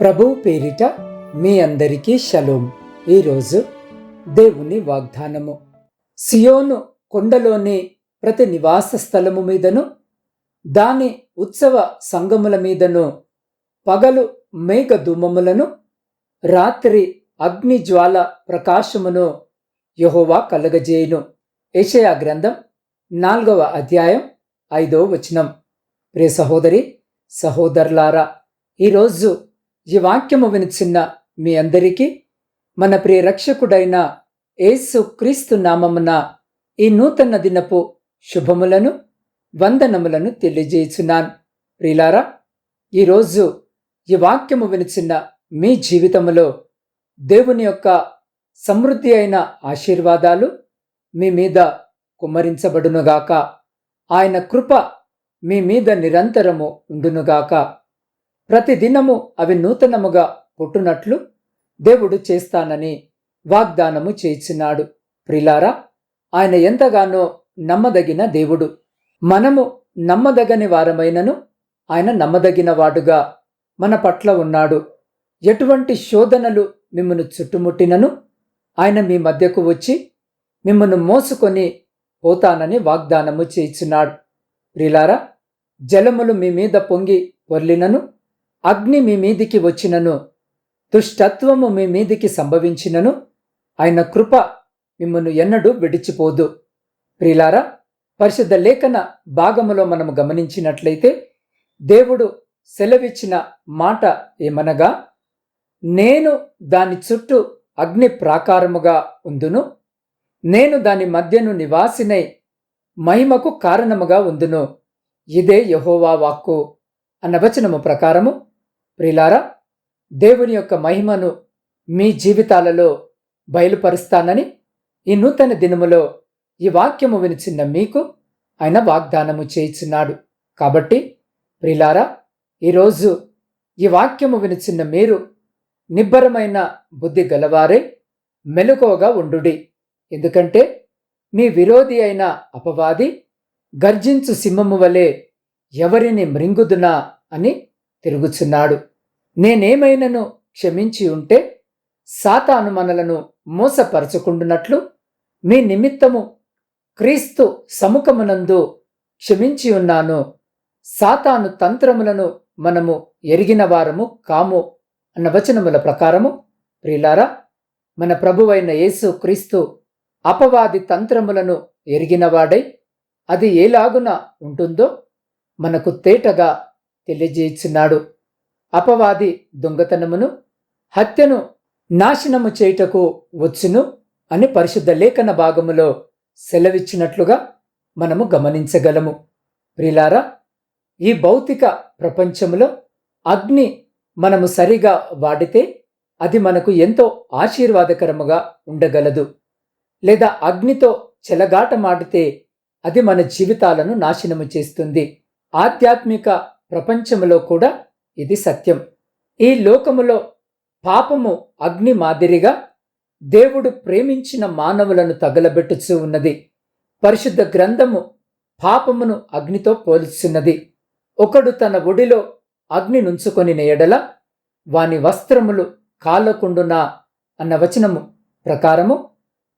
ప్రభు పేరిట మీ అందరికీ షలోం. ఈరోజు దేవుని వాగ్దానము. సియోను కొండలోని ప్రతి నివాస స్థలము మీదను దాని ఉత్సవ సంగముల మీదను పగలు మేఘ ధూమములను రాత్రి అగ్ని జ్వాల ప్రకాశమును యహోవా కలగజేయును. ఏషయా గ్రంథం నాలుగవ అధ్యాయం ఐదో వచనం. ప్రియ సహోదరి సహోదరులారా ఈరోజు ఈ వాక్యము వినిచిన్న మీ అందరికీ మన ప్రియ రక్షకుడైన యేసు క్రీస్తు నామమున ఈ నూతన దినపు శుభములను వందనములను తెలియజేయుచున్నాను. ప్రియులారా ఈరోజు ఈ వాక్యము వినిచిన్న మీ జీవితములో దేవుని యొక్క సమృద్ధి అయిన ఆశీర్వాదాలు మీ మీద కుమ్మరించబడునుగాక. ఆయన కృప మీ మీద నిరంతరము ఉండునుగాక. ప్రతిదినము అవి నూతనముగా పుట్టునట్లు దేవుడు చేస్తానని వాగ్దానము చేసినాడు. ప్రిలారా ఆయన ఎంతగానో నమ్మదగిన దేవుడు. మనము నమ్మదగని వారమైనను ఆయన నమ్మదగిన వాడుగా మన పట్ల ఉన్నాడు. ఎటువంటి శోధనలు మిమ్మను చుట్టుముట్టినను ఆయన మీ మధ్యకు వచ్చి మిమ్మను మోసుకొని పోతానని వాగ్దానము చేయించున్నాడు ప్రిలారా జలములు మీ మీద పొంగి పొర్లినను అగ్ని మీ మీదికి వచ్చినను దుష్టత్వము మీ మీదికి సంభవించినను ఆయన కృప మిమ్మను ఎన్నడూ విడిచిపోదు. ప్రిలారా పరిశుద్ధ లేఖన భాగములో మనము గమనించినట్లయితే దేవుడు సెలవిచ్చిన మాట ఏమనగా నేను దాని చుట్టూ అగ్ని ప్రాకారముగా ఉందును నేను దాని మధ్యను నివాసినై మహిమకు కారణముగా ఉందును. ఇదే యహోవా వాక్కు. అన్న వచనము ప్రకారము ప్రిలారా దేవుని యొక్క మహిమను మీ జీవితాలలో బయలుపరుస్తానని ఈ నూతన దినములో ఈ వాక్యము వినిచిన్న మీకు ఆయన వాగ్దానము చేయిచున్నాడు. కాబట్టి ప్రిలారా ఈరోజు ఈ వాక్యము వినిచిన్న మీరు నిబ్బరమైన బుద్ధి గలవారే మెలకువగా ఉండుడి. ఎందుకంటే మీ విరోధి అయిన అపవాది గర్జించు సింహము వలె ఎవరిని మృంగుదునా అని తిరుగుచున్నాడు. నేనేమైనను క్షమించి ఉంటే సాతాను మనలను మోసపరచుకుంటున్నట్లు మీ నిమిత్తము క్రీస్తు సముఖమునందు క్షమించి ఉన్నాను. సాతాను తంత్రములను మనము ఎరిగిన వారము కాము అన్న వచనముల ప్రకారము ప్రియులారా మన ప్రభువైన యేసు క్రీస్తు అపవాది తంత్రములను ఎరిగినవాడై అది ఏలాగున ఉంటుందో మనకు తేటగా తెలియజేయుచున్నాడు. అపవాది దొంగతనమును హత్యను నాశనము చేయుటకు వచ్చును అని పరిశుద్ధ లేఖన భాగములో సెలవిచ్చినట్లుగా మనము గమనించగలము. ప్రిలారా ఈ భౌతిక ప్రపంచంలో అగ్ని మనము సరిగా వాడితే అది మనకు ఎంతో ఆశీర్వాదకరముగా ఉండగలదు. లేదా అగ్నితో చెలగాటమాడితే అది మన జీవితాలను నాశనము చేస్తుంది. ఆధ్యాత్మిక ప్రపంచంలో కూడా ఇది సత్యం. ఈ లోకములో పాపము అగ్ని మాదిరిగా దేవుడు ప్రేమించిన మానవులను తగలబెట్టుచూ ఉన్నది. పరిశుద్ధ గ్రంథము పాపమును అగ్నితో పోల్చున్నది. ఒకడు తన ఒడిలో అగ్ని నుంచుకొని నేయడల వాని వస్త్రములు కాలకుండునా అన్న వచనము ప్రకారము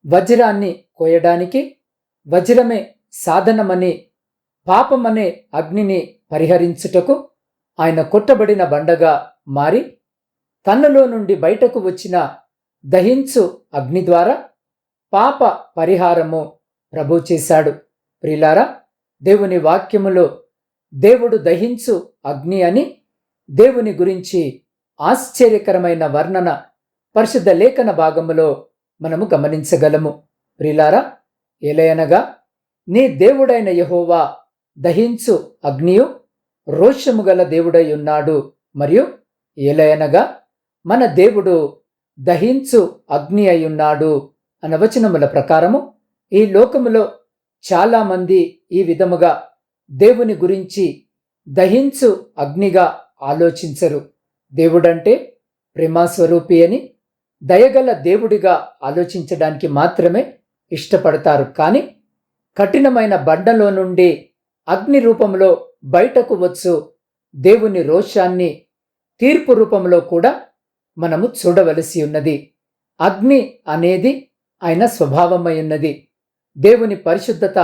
వజ్రాన్ని కోయడానికి వజ్రమే సాధనమని పాపమనే అగ్నిని పరిహరించుటకు ఆయన కొట్టబడిన బండగా మారి తనలో నుండి బయటకు వచ్చిన దహించు అగ్ని ద్వారా పాప పరిహారము ప్రభు చేశాడు. ప్రిలారా దేవుని వాక్యములో దేవుడు దహించు అగ్ని అని దేవుని గురించి ఆశ్చర్యకరమైన వర్ణన పరిశుద్ధ లేఖన భాగములో మనము గమనించగలము. ప్రిలారా ఏలయనగా నీ దేవుడైన యహోవా దహించు అగ్నియు రోషము గల దేవుడై ఉన్నాడు. మరియు ఏలయనగా మన దేవుడు దహించు అగ్ని అయి ఉన్నాడు అన్న వచనముల ప్రకారము ఈ లోకములో చాలామంది ఈ విధముగా దేవుని గురించి దహించు అగ్నిగా ఆలోచించరు. దేవుడంటే ప్రేమాస్వరూపి అని దయగల దేవుడిగా ఆలోచించడానికి మాత్రమే ఇష్టపడతారు. కానీ కఠినమైన బండలో నుండి అగ్ని రూపంలో బయటకు వచ్చు. దేవుని రోషాన్ని తీర్పు రూపంలో కూడా మనము చూడవలసి ఉన్నది. అగ్ని అనేది ఆయన స్వభావమై ఉన్నది. దేవుని పరిశుద్ధత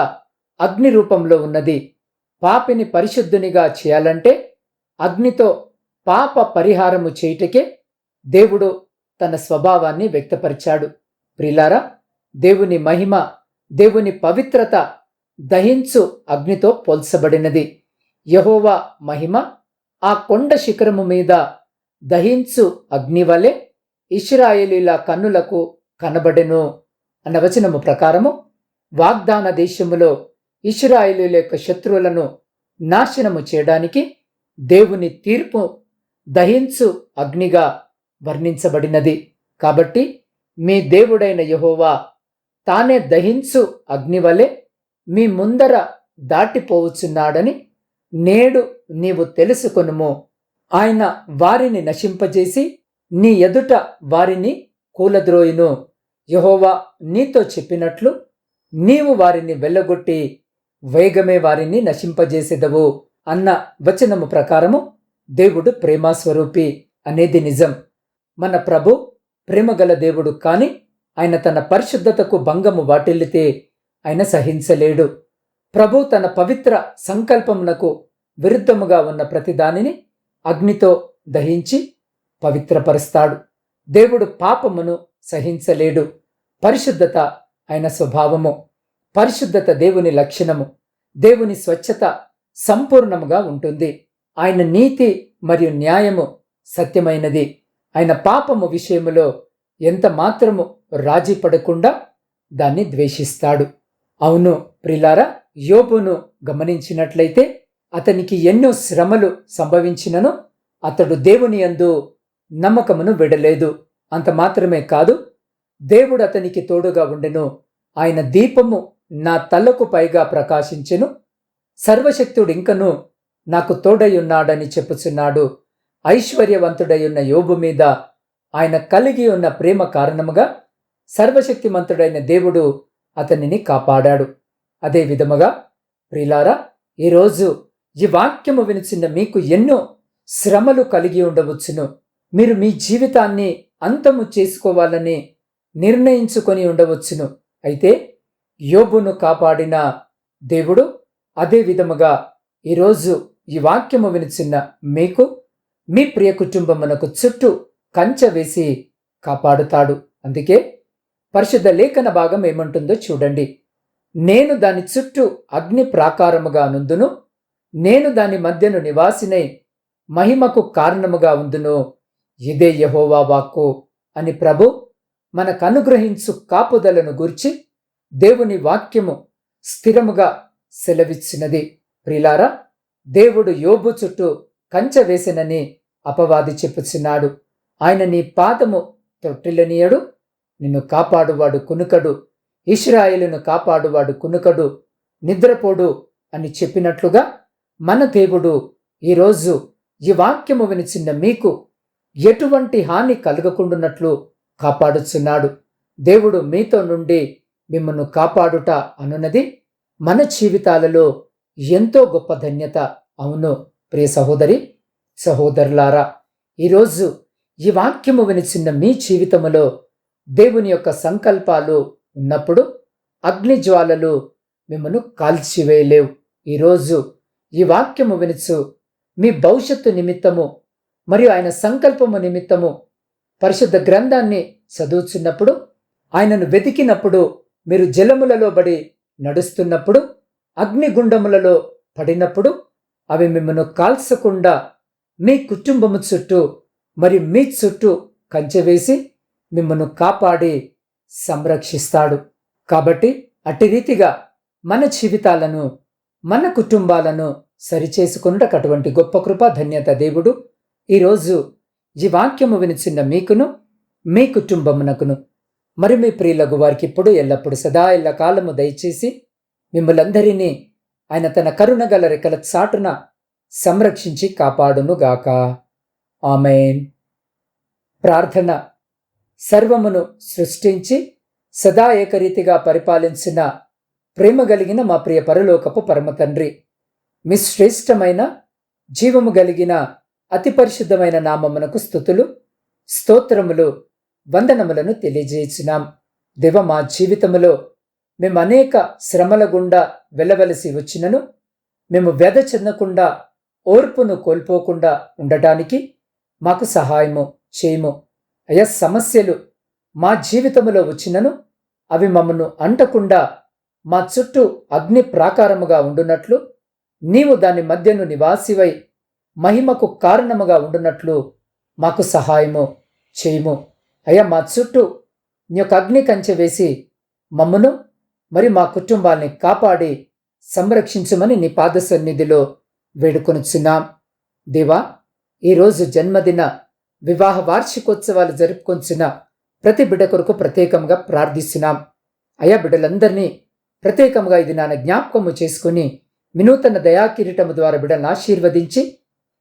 అగ్ని రూపంలో ఉన్నది. పాపిని పరిశుద్ధునిగా చేయాలంటే అగ్నితో పాప పరిహారము చేయుటకే దేవుడు తన స్వభావాన్ని వ్యక్తపరిచాడు. ప్రిలారా దేవుని మహిమ దేవుని పవిత్రత దహించు అగ్నితో పోల్చబడినది. యహోవా మహిమ ఆ కొండ శిఖరము మీద దహించు అగ్ని వలె ఇస్రాయేలీల కన్నులకు కనబడెను అన్న వచనము ప్రకారము వాగ్దాన దేశములో ఇస్రాయేలీల యొక్క శత్రువులను నాశనము చేయడానికి దేవుని తీర్పు దహించు అగ్నిగా వర్ణించబడినది. కాబట్టి మీ దేవుడైన యహోవా తానే దహించు అగ్ని వలె మీ ముందర దాటిపోవచ్చున్నాడని నేడు నీవు తెలుసుకొనుము. ఆయన వారిని నశింపజేసి నీ ఎదుట వారిని కూలద్రోయును. యహోవా నీతో చెప్పినట్లు నీవు వారిని వెళ్ళగొట్టి వేగమే వారిని నశింపజేసేదవు అన్న వచనము ప్రకారము దేవుడు ప్రేమాస్వరూపి అనేది నిజం. మన ప్రభు ప్రేమగల దేవుడు కాని ఆయన తన పరిశుద్ధతకు భంగము వాటిల్లితే ఆయన సహించలేడు. ప్రభు తన పవిత్ర సంకల్పమునకు విరుద్ధముగా ఉన్న ప్రతిదానిని అగ్నితో దహించి పవిత్రపరుస్తాడు. దేవుడు పాపమును సహించలేడు. పరిశుద్ధత ఆయన స్వభావము. పరిశుద్ధత దేవుని లక్షణము. దేవుని స్వచ్ఛత సంపూర్ణముగా ఉంటుంది. ఆయన నీతి మరియు న్యాయము సత్యమైనది. ఆయన పాపము విషయములో ఎంత మాత్రము రాజీ పడకుండా దాన్ని ద్వేషిస్తాడు. అవును ప్రిలారా యోబును గమనించినట్లయితే అతనికి ఎన్నో శ్రమలు సంభవించినను అతడు దేవుని యందు నమ్మకమును విడలేదు. అంత మాత్రమే కాదు దేవుడు అతనికి తోడుగా ఉండెను. ఆయన దీపము నా తలకు పైగా ప్రకాశించెను. సర్వశక్తుడు ఇంకను నాకు తోడై ఉన్నాడని చెప్పుచున్నాడు. ఐశ్వర్యవంతుడై యోబు మీద ఆయన కలిగి ఉన్న ప్రేమ కారణముగా సర్వశక్తిమంతుడైన దేవుడు అతనిని కాపాడాడు. అదే విధముగా ప్రిలారా ఈరోజు ఈ వాక్యము వినిచిన మీకు ఎన్నో శ్రమలు కలిగి ఉండవచ్చును. మీరు మీ జీవితాన్ని అంతము చేసుకోవాలని నిర్ణయించుకొని ఉండవచ్చును. అయితే యోబును కాపాడిన దేవుడు అదే విధముగా ఈరోజు ఈ వాక్యము వినిచిన్న మీకు మీ ప్రియ కుటుంబమునకు చుట్టూ కంచె వేసి కాపాడుతాడు. అందుకే పరిశుద్ధ లేఖన భాగం ఏమంటుందో చూడండి. నేను దాని చుట్టూ అగ్ని ప్రాకారముగా నుందును నేను దాని మధ్యను నివాసినై మహిమకు కారణముగా ఉందును. ఇదే యహోవా వాక్కు. అని ప్రభు మనకనుగ్రహించు కాపుదలను గూర్చి దేవుని వాక్యము స్థిరముగా సెలవిచ్చినది. ప్రిలారా దేవుడు యోబు చుట్టూ కంచె వేసినని అపవాది చెప్పుచున్నాడు. ఆయన నీ పాదము తొట్టిల్లనీయడు నిన్ను కాపాడువాడు కునుకడు. ఇస్రాయేలును కాపాడువాడు కునుకడు. నిద్రపోడు అని చెప్పినట్లుగా మన దేవుడు ఈరోజు ఈ వాక్యము వినిచిన్న మీకు ఎటువంటి హాని కలగకుండునట్లు కాపాడుచున్నాడు. దేవుడు మీతో నుండి మిమ్మల్ని కాపాడుట అనున్నది మన జీవితాలలో ఎంతో గొప్ప ధన్యత. అవును ప్రియ సహోదరి సహోదరులారా ఈరోజు ఈ వాక్యము వినిచిన్న మీ జీవితములో దేవుని యొక్క సంకల్పాలు ఉన్నప్పుడు అగ్నిజ్వాలలు మిమ్మను కాల్చివేయలేవు. ఈరోజు ఈ వాక్యము వినుచు మీ భవిష్యత్తు నిమిత్తము మరియు ఆయన సంకల్పము నిమిత్తము పరిశుద్ధ గ్రంథాన్ని చదువుచున్నప్పుడు ఆయనను వెతికినప్పుడు మీరు జలములలో పడి నడుస్తున్నప్పుడు అగ్నిగుండములలో పడినప్పుడు అవి మిమ్మను కాల్చకుండా మీ కుటుంబము చుట్టూ మరి మీ చుట్టూ కంచె వేసి మిమ్మను కాపాడి సంరక్షిస్తాడు. కాబట్టి అట్టి రీతిగా మన జీవితాలను మన కుటుంబాలను సరిచేసుకున్నటకు అటువంటి గొప్ప కృప ధన్యత దేవుడు. ఈరోజు ఈ వాక్యము వినిచిన్న మీకును మీ కుటుంబమునకును మరి మీ ప్రియులకు వారికి ఇప్పుడు ఎల్లప్పుడు సదా ఎల్ల కాలము దయచేసి మిమ్మలందరినీ ఆయన తన కరుణగల రెక్కల చాటున సంరక్షించి కాపాడునుగాక. ఆమెన్. ప్రార్థన సర్వమును సృష్టించి సదా ఏకరీతిగా పరిపాలించిన ప్రేమ కలిగిన మా ప్రియ పరలోకపు పరమ తండ్రి. మీ శ్రేష్టమైన జీవము కలిగిన అతి పరిశుద్ధమైన నామమునకు స్థుతులు స్తోత్రములు వందనములను తెలియజేసినాం. దేవ మా జీవితములో మేము అనేక శ్రమల గుండా వెళ్ళవలసి వచ్చినను మేము వ్యధ చెందకుండా ఓర్పును కోల్పోకుండా ఉండటానికి మాకు సహాయము చేయము. అయ్యా సమస్యలు మా జీవితములో వచ్చినను అవి మమ్మను అంటకుండా మా చుట్టూ అగ్ని ప్రాకారముగా ఉండునట్లు నీవు దాని మధ్యను నివాసివై మహిమకు కారణముగా ఉండునట్లు మాకు సహాయము చేయము. అయ్యా మా చుట్టూ నీ యొక్క అగ్ని కంచె వేసి మమ్మను మరి మా కుటుంబాల్ని కాపాడి సంరక్షించమని నీ పాద సన్నిధిలో వేడుకొనుచున్నాం. దేవా ఈరోజు జన్మదిన వివాహ వార్షికోత్సవాలు జరుపుకొంచిన ప్రతి బిడ్డ కొరకు ప్రత్యేకంగా ప్రార్థిస్తున్నాం. అయా బిడ్డలందరినీ ప్రత్యేకంగా ఇది నాన్న జ్ఞాపకము చేసుకుని వినూతన దయాకిరీటము ద్వారా బిడ్డలను ఆశీర్వదించి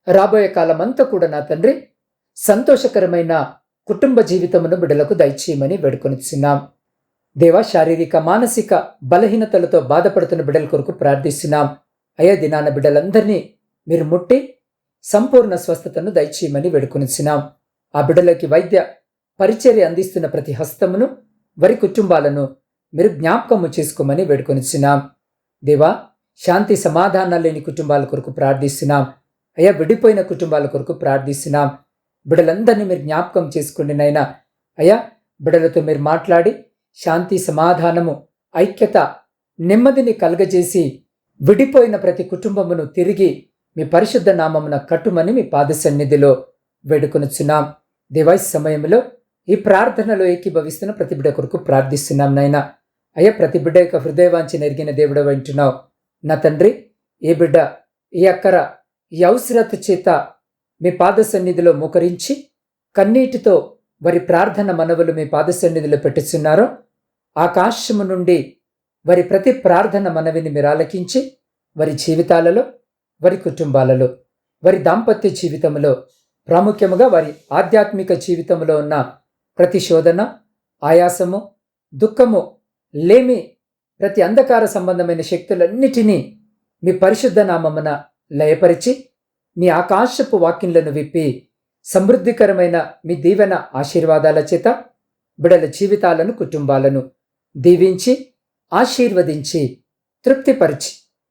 రాబోయే కాలమంతా కూడా నా తండ్రి సంతోషకరమైన కుటుంబ జీవితమును బిడ్డలకు దయచేయమని వేడుకొనిచున్నాం. దేవా శారీరక మానసిక బలహీనతలతో బాధపడుతున్న బిడ్డల కొరకు ప్రార్థిస్తున్నాం. అయ్యా దినాన బిడ్డలందరినీ మీరు ముట్టి సంపూర్ణ స్వస్థతను దయచేయమని వేడుకొనిచ్చినాం ఆ బిడ్డలకి వైద్య పరిచర్య అందిస్తున్న ప్రతి హస్తమును వారి కుటుంబాలను మీరు జ్ఞాపకము చేసుకోమని వేడుకొనిచ్చినాం దేవా శాంతి సమాధానాలు లేని కుటుంబాల కొరకు ప్రార్థిస్తున్నాం. అయ్యా విడిపోయిన కుటుంబాల కొరకు ప్రార్థిస్తున్నాం. బిడలందరినీ మీరు జ్ఞాపకం చేసుకోండి నైనా అయ్యా బిడలతో మీరు మాట్లాడి శాంతి సమాధానము ఐక్యత నెమ్మదిని కలగజేసి విడిపోయిన ప్రతి కుటుంబమును తిరిగి మీ పరిశుద్ధ నామమున కట్టుమని మీ పాద సన్నిధిలో వేడుకొనుచున్నాం. దివాయి సమయంలో ఈ ప్రార్థనలో ఏకీభవిస్తున్న ప్రతి బిడ్డ కొరకు ప్రార్థిస్తున్నాం నాయన. అయ్యా ప్రతి బిడ్డ యొక్క హృదయవాంచి నెరిగిన దేవుడు వింటున్నావు నా తండ్రి ఏ బిడ్డ ఈ అక్కర ఈ అవసరత చేత మీ పాద సన్నిధిలో మోకరించి కన్నీటితో వారి ప్రార్థన మనవులు మీ పాద సన్నిధిలో పెట్టుచున్నారో ఆకాశము నుండి వారి ప్రతి ప్రార్థన మనవిని మీరు ఆలకించి వారి జీవితాలలో వారి కుటుంబాలలో వారి దాంపత్య జీవితంలో ప్రాముఖ్యముగా వారి ఆధ్యాత్మిక జీవితంలో ఉన్న ప్రతిశోధన ఆయాసము దుఃఖము లేమి ప్రతి అంధకార సంబంధమైన శక్తులన్నిటినీ మీ పరిశుద్ధ నామమున లయపరిచి మీ ఆకాశపు వాక్యంలను విప్పి సమృద్ధికరమైన మీ దీవెన ఆశీర్వాదాల చేత బిడల జీవితాలను కుటుంబాలను దీవించి ఆశీర్వదించి తృప్తిపరిచి